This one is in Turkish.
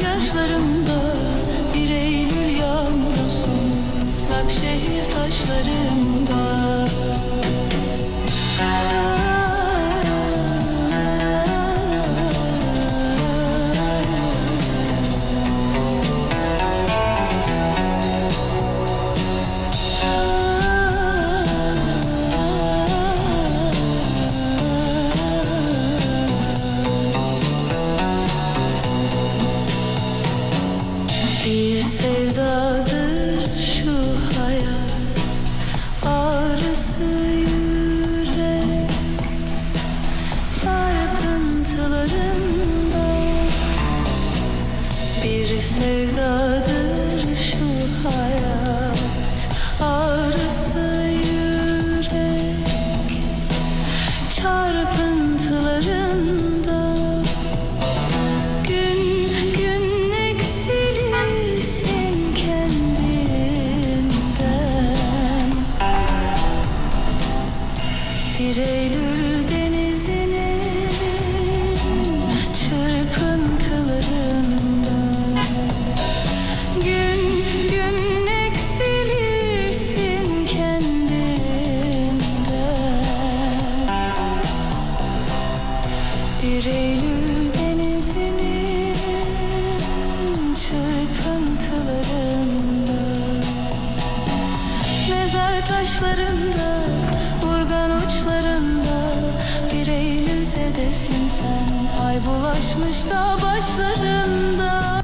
gözyaşlarımda Bir Eylül yağmurusun ıslak şehir taşlarımda Bir sevdadır şu hayat. Ağrısı yürek. Çarpıntılarında. Bir sevdadır bir Eylül denizinin Mezar taşlarında, urgan uçlarında Bir Eylül sen. Ay bulaşmış da başlarında